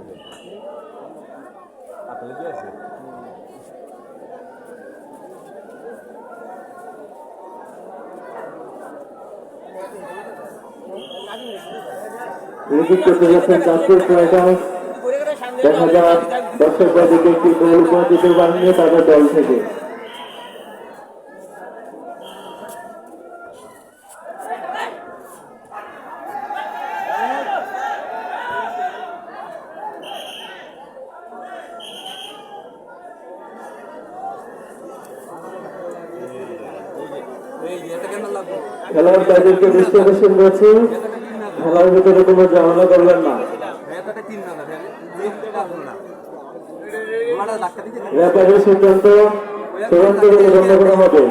আছে আপেল কি আছে? করতে যাচ্ছেন চাঁদপুর ফ্লাইটাউস দেখা যাক দর্শক বাদিকে একটি গোল উপহার পারেননি তাদের দল থেকে। খেলোয়াড় তাদেরকে ডিস্ট্রিবিউশন রয়েছে খেলার ভিতরে কোনো ঝামেলা করবেন না। সিদ্ধান্ত চূড়ান্ত হবে।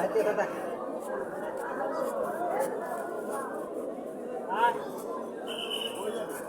এই যে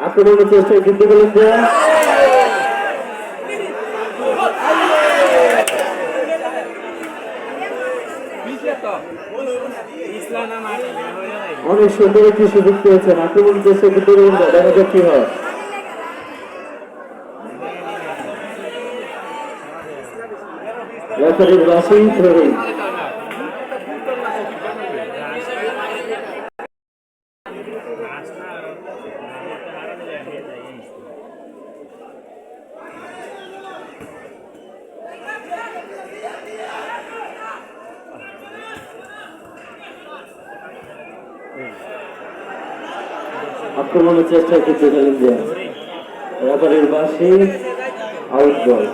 আক্রমণের চেষ্টায় কিন্তু গেলেন যে ইসলাম না মার হয়ে যায় অনেক সুন্দর একটি সুযোগ পেয়েছেন আক্রমণ চেষ্টা কিন্তু দেখা যাক কি হয়। রেফারির বাসি থ্রোয়িং আক্রমণের চেষ্টায় কিন্তু গেলেন যে রেফারির বাসি আউট বল।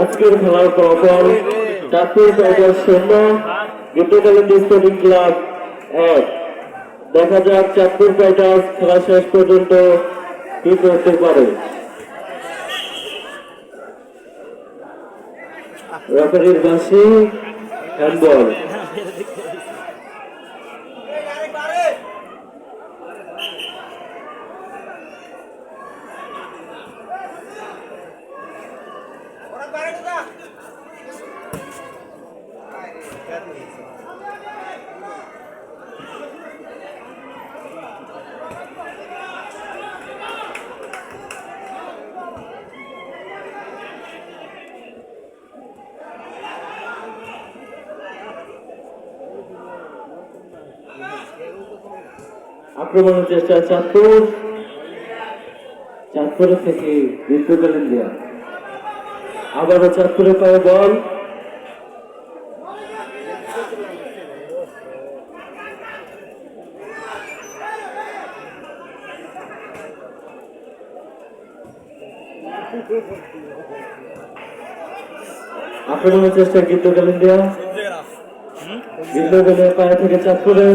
আজকের খেলার ফলাফল চাঁদপুর টাইগার শূন্য স্পোর্টিং ক্লাব এক। দেখা যাক চাঁদপুর টাইটার্স খেলা শেষ পর্যন্ত কি করতে পারে। রেফারির বাসি হ্যান্ডবল আক্রমণের চেষ্টা চাঁদপুর। চাঁদপুরের থেকে বিদ্যুৎকালীন দেওয়া আবারও চাঁদপুরে পায়ে বল। আক্রমণের চেষ্টা গীতকালীন দেওয়া গীতকালীন পায়ে থেকে চাঁদপুরে।